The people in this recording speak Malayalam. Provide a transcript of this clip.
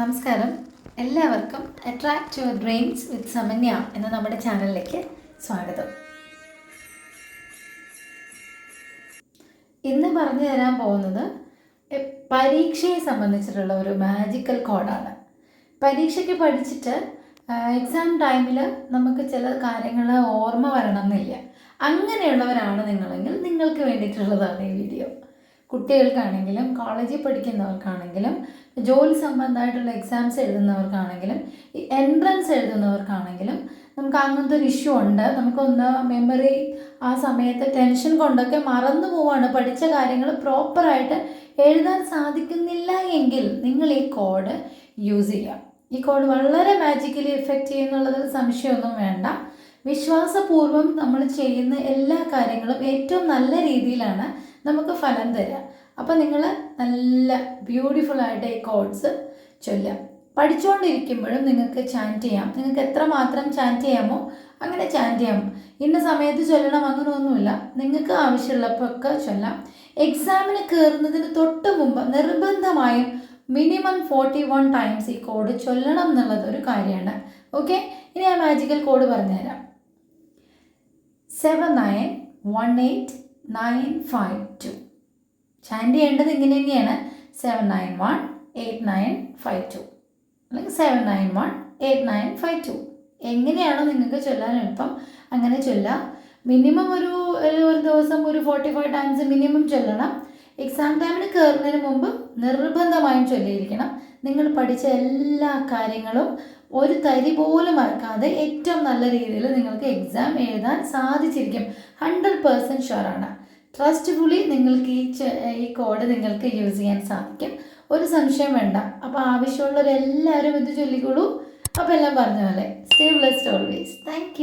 നമസ്കാരം. എല്ലാവർക്കും attract your dreams with Samanya എന്ന നമ്മുടെ ചാനലിലേക്ക് സ്വാഗതം. ഇന്ന് പറഞ്ഞു തരാൻ പോകുന്നത് പരീക്ഷയെ സംബന്ധിച്ചിട്ടുള്ള ഒരു മാജിക്കൽ കോഡാണ് പരീക്ഷയ്ക്ക് പഠിച്ചിട്ട് എക്സാം ടൈമിൽ നമുക്ക് ചില കാര്യങ്ങൾ ഓർമ്മ വരണമെന്നില്ല. അങ്ങനെയുള്ളവരാണ് നിങ്ങളെങ്കിൽ നിങ്ങൾക്ക് വേണ്ടിയിട്ടുള്ളതാണ് ഈ വീഡിയോ കുട്ടികൾക്കാണെങ്കിലും കോളേജിൽ പഠിക്കുന്നവർക്കാണെങ്കിലും ജോലി സംബന്ധമായിട്ടുള്ള എക്സാംസ് എഴുതുന്നവർക്കാണെങ്കിലും ഈ എൻട്രൻസ് എഴുതുന്നവർക്കാണെങ്കിലും നമുക്ക് അങ്ങനത്തെ ഒരു ഇഷ്യൂ ഉണ്ട്. നമുക്കൊന്ന് മെമ്മറി ആ സമയത്ത് ടെൻഷൻ കൊണ്ടൊക്കെ മറന്നു പോവാണ്. പഠിച്ച കാര്യങ്ങൾ പ്രോപ്പറായിട്ട് എഴുതാൻ സാധിക്കുന്നില്ല എങ്കിൽ നിങ്ങൾ ഈ കോഡ് യൂസ് ചെയ്യുക. ഈ കോഡ് വളരെ മാജിക്കലി എഫക്റ്റ് ചെയ്യുന്നുള്ളതിൽ സംശയമൊന്നും വേണ്ട. വിശ്വാസപൂർവം നമ്മൾ ചെയ്യുന്ന എല്ലാ കാര്യങ്ങളും ഏറ്റവും നല്ല രീതിയിലാണ് നമുക്ക് ഫലം തരാം. അപ്പോൾ നിങ്ങൾ നല്ല ബ്യൂട്ടിഫുൾ ആയിട്ട് ഈ കോഡ്സ് ചൊല്ലാം. പഠിച്ചുകൊണ്ടിരിക്കുമ്പോഴും നിങ്ങൾക്ക് ചാന്റ് ചെയ്യാം. നിങ്ങൾക്ക് എത്ര മാത്രം ചാന്റ് ചെയ്യാമോ അങ്ങനെ ചാന്റ് ചെയ്യാം. ഇന്ന സമയത്ത് ചൊല്ലണം അങ്ങനെ ഒന്നുമില്ല നിങ്ങൾക്ക് ആവശ്യമുള്ളപ്പോഴൊക്കെ ചൊല്ലാം. എക്സാമിന് കയറുന്നതിന് തൊട്ട് മുമ്പ് നിർബന്ധമായും മിനിമം ഫോർട്ടി വൺ ടൈംസ് ഈ കോഡ് ചൊല്ലണം എന്നുള്ളത് ഒരു കാര്യമാണ്. ഓക്കെ ഇനി ആ മാജിക്കൽ കോഡ് പറഞ്ഞുതരാം. Seven nine one eight nine five two. Chant ചെയ്യേണ്ടത് ഇങ്ങനെ തന്നെയാണ്. Seven nine one eight nine five two. അല്ലെങ്കിൽ seven nine one eight nine five two. എങ്ങനെയാണോ നിങ്ങൾക്ക് ചൊല്ലാൻ എളുപ്പം അങ്ങനെ ചൊല്ലാം. മിനിമം ഒരു ഒരു ദിവസം ഒരു ഫോർട്ടി ഫൈവ് ടൈംസ് മിനിമം ചൊല്ലണം. എക്സാം ടൈമിന് കയറുന്നതിന് മുമ്പ് നിർബന്ധമായും ചൊല്ലിയിരിക്കണം. നിങ്ങൾ പഠിച്ച എല്ലാ കാര്യങ്ങളും ഒരു തരി പോലും മറക്കാതെ ഏറ്റവും നല്ല രീതിയിൽ നിങ്ങൾക്ക് എക്സാം എഴുതാൻ സാധിച്ചിരിക്കും. ഹൺഡ്രഡ് പേഴ്സന്റ് ഷുവറാണ് ട്രസ്റ്റ്ഫുള്ളി നിങ്ങൾക്ക് ഈ ഈ കോഡ് നിങ്ങൾക്ക് യൂസ് ചെയ്യാൻ സാധിക്കും. ഒരു സംശയം വേണ്ട. അപ്പോൾ ആവശ്യമുള്ളവരെല്ലാവരും ഇത് ചൊല്ലിക്കോളൂ അപ്പോൾ എല്ലാം പറഞ്ഞ പോലെ. Stay blessed always thank